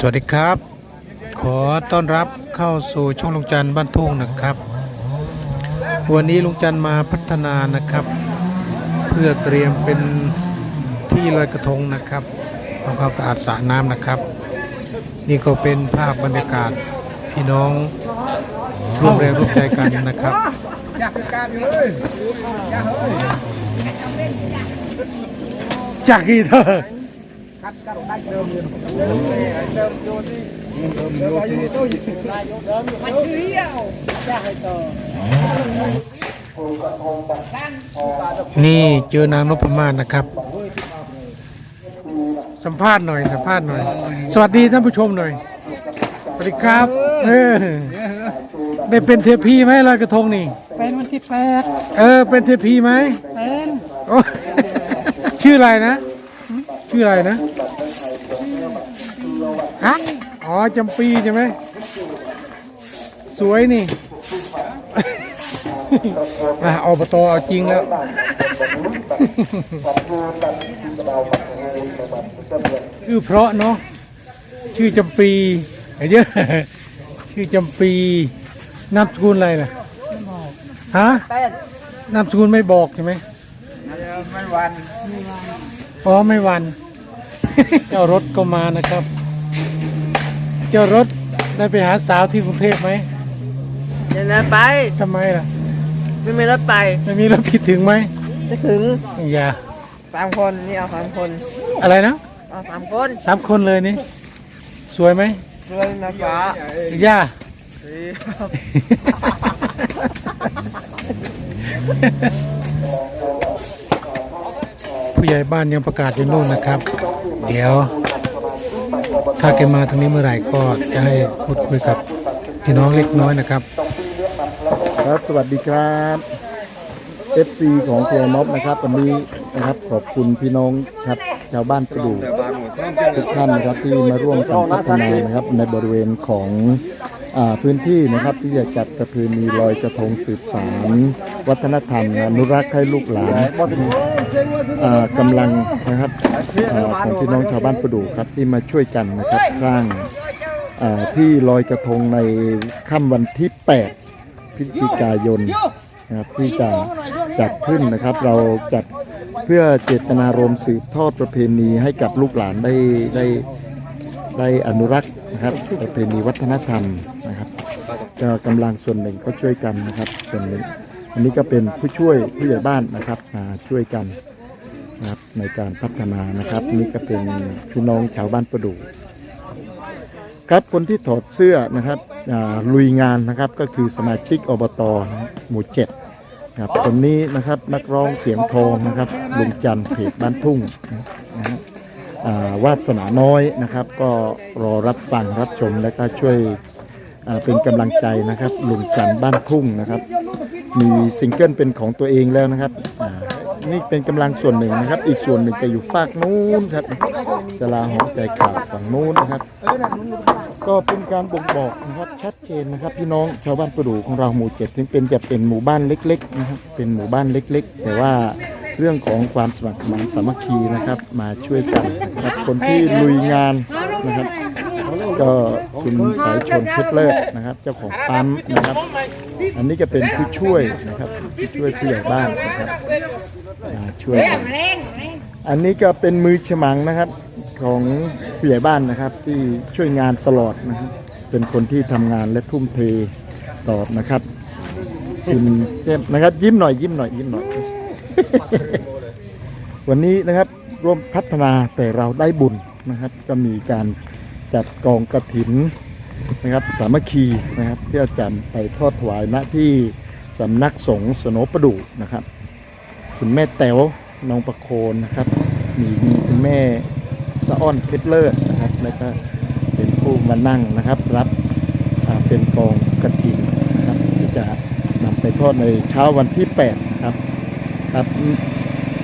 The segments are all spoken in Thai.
สวัสดีครับ ขอต้อนรับเข้าสู่ช่องลุงจันทร์บ้านทุ่งนะครับ วันนี้ลุงจันทร์มาพัฒนานะครับ เพื่อเตรียมเป็นที่ลอยกระทงนะครับทำความสะอาดสระน้ำนะครับ นี่ก็เป็นภาพบรรยากาศพี่น้องร่วมแรงร่วมใจกันนะครับจากกี่เธอ นี่เจอนางนพมาศนะครับ สัมภาษณ์หน่อยสัมภาษณ์หน่อย สวัสดีท่านผู้ชมหน่อยสวัสดีครับเออได้เป็นเทพีไหมลอยกระทงนี่ เป็นวันที่แปดเออ เป็นเทพีไหมเป็นโอ้ชื่ออะไรนะ ชื่ออะไรนะ ฮะ อ๋อจำปีใช่ไหม สวยนี่ อะอบตเอาจริงแล้วคือเพราะเนาะ ชื่อจำปีไอ้เยอะชื่อจำปีนามสกุลอะไรล่ะฮะเป็นนามสกุลไม่บอกใช่ไหมไม่วัน อ๋อไม่วัน เจ้ารถก็มานะครับ เจ้ารถได้ไปหาสาวที่กรุงเทพไหมเดี๋ยวนะไปทำไมล่ะ ไม่มีรถไปไม่มีรถคิดถึงไหมจะถึงอย่าสามคนนี่เอาสามคนอะไรนะเอาสามคนสามคนเลยนี่ สวยไหมเรือนาฟ้าย่าผู้ใหญ่บ้านยังประกาศอยู่นู่นนะครับ เดี๋ยว ถ้าแกมาทางนี้เมื่อไหร่ก็จะให้พูดคุยกับพี่น้องเล็กน้อยนะครับ ครับสวัสดีครับ FC ของเทียม็อบนะครับวันนี้นะครับขอบคุณพี่น้องครับชาวบ้านประดูทุกท่านนะครับที่มาร่วมกันพัฒนานะครับในบริเวณของ พื้นที่นะครับที่จะจัดประเพณีลอยกระทงสืบสารวัฒนธรรมอนุรักษ์ให้ลูกหลานอ่ากำลังนะครับอของพี่น้องชาวบ้านประดูครับที่มาช่วยกันนะครับสร้างที่ลอยกระทงในค่ำวันที่ 8 พฤศจิกายนนะครับที่จะจัดขึ้นนะครับ เราจัดเพื่อเจตนารมณ์สืบทอดประเพณีให้กับลูกหลานได้ได้ได้อนุรักษ์นะครับประเพณีวัฒนธรรม ก็กำลังส่วนหนึ่งก็ช่วยกันนะครับส่วนหนึ่งอันนี้ก็เป็นผู้ช่วยผู้ใหญ่บ้านนะครับมาช่วยกันนะครับในการพัฒนานะครับ นี่ก็เป็นพี่น้องชาวบ้านประดูครับคนที่ถอดเสื้อนะครับลุยงานนะครับก็คือสมาชิกอบตหมู่เจ็ดครับคนนี้นะครับนักร้องเสียงทองนะครับลุงจันเพจบ้านทุ่งนะฮะอ่าวาสนาน้อยนะครับ ก็รอรับฟังรับชมและก็ช่วย เป็นกำลังใจนะครับลุงจันบ้านทุ่งนะครับ มีซิงเกิลเป็นของตัวเองแล้วนะครับนี่เป็นกำลังส่วนหนึ่งนะครับ อีกส่วนหนึ่งจะอยู่ฝากนู้นครับสลาหอใจขาวฝั่งนู้นนะครับ ก็เป็นการบ่งบอกนะครับชัดเจนนะครับ พี่น้องชาวบ้านประดูของเราหมู่เจ็ดถึงเป็นจะเป็นหมู่บ้านเล็กๆนะครับเป็นหมู่บ้านเล็ก ๆ แต่ว่าเรื่องของความสมัครสมานสามัคคีนะครับ มาช่วยกันนะครับคนที่ลุยงานนะครับ ก็คุณสายชนเพชรเลิศนะครับ เจ้าของปั๊มนะครับ อันนี้จะเป็นผู้ช่วยนะครับผู้ช่วยผู้ใหญ่บ้านนะครับมาช่วยกันอันนี้ก็เป็นมือฉมังนะครับ ของผู้ใหญ่บ้านนะครับ ที่ช่วยงานตลอดนะครับ เป็นคนที่ทำงานและทุ่มเทตลอดนะครับคุณเทพนะครับ ยิ้มหน่อยยิ้มหน่อยยิ้มหน่อย วันนี้นะครับร่วมพัฒนาแต่เราได้บุญนะครับ ก็มีการ จัดกองกระถินนะครับสามัคคีนะครับเพื่อจะไปทอดถวายณที่สำนักสงฆ์สโนประดูนะครับ คุณแม่แต๋วน้องประโคนนะครับ มีมีคุณแม่สะอ้อนเพชรเลิศนะครับแล้วก็เป็นผู้มานั่งนะครับ รับอ่าเป็นกองกระถินนะครับที่จะนำไปทอดในเช้าวันที่8นะครับครับ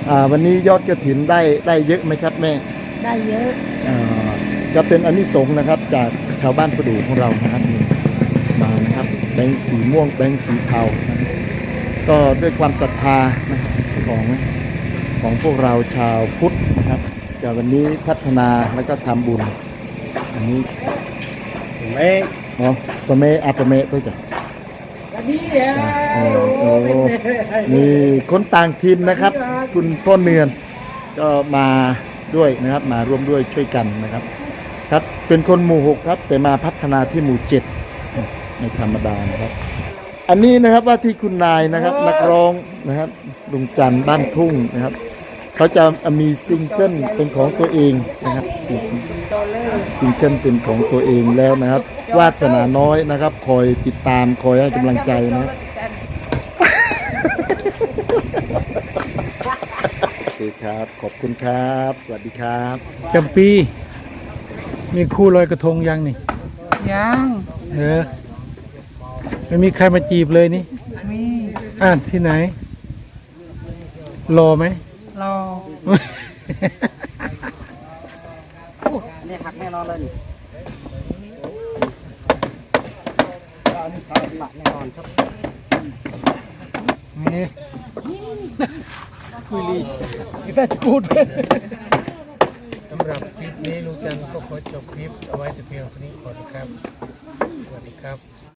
อ่าวันนี้ยอดกระถินได้ได้เยอะไหมครับแม่ ได้เยอะอ่า จะเป็นอนนิสงส์นะครับ จากชาวบ้านประดูของเรานะครับนี่มานะครับแบงค์สีม่วงแบงค์สีเทานะครับก็ด้วยความศรัทธานะครับของของพวกเราชาวพุทธนะครับจากวันนี้พัฒนาแล้วก็ทำบุญ อันนี้ไม่อ๋อปะเมอาปะเมด้วยจ้ะโอ้โหมีคนต่างถิ่นนะครับ คุณพ่อเนือนก็มาด้วยนะครับมาร่วมด้วยช่วยกันนะครับ ครับ เป็นคนหมู่หกครับ แต่มาพัฒนาที่หมู่เจ็ดไม่ธรรมดานะครับ อันนี้นะครับว่าที่คุณนายนะครับนักร้องนะครับลุงจันทร์บ้านทุ่งนะครับ เขาจะมีซิงเกิลเป็นของตัวเองนะครับซิงเกิลเป็นของตัวเองแล้วนะครับ วาสนาน้อยนะครับ คอยติดตามคอยให้กำลังใจนะครับโอเคครับ ขอบคุณครับ สวัสดีครับจำปี มีคู่ลอยกระทงยังนี่ ยังเออไม่มีใครมาจีบเลยนี่มีอ่านที่ไหน รอไหมรอเนี่ยหักแน่นอนเลยนี่หลักแน่นอนครับนี่คุยลีไม่ได้จะพูดสำ หรับคลิปนี้ลุงจันก็ขอจบคลิปเอาไว้แต่เพียงเท่านี้ก่อนนะครับ สวัสดีครับ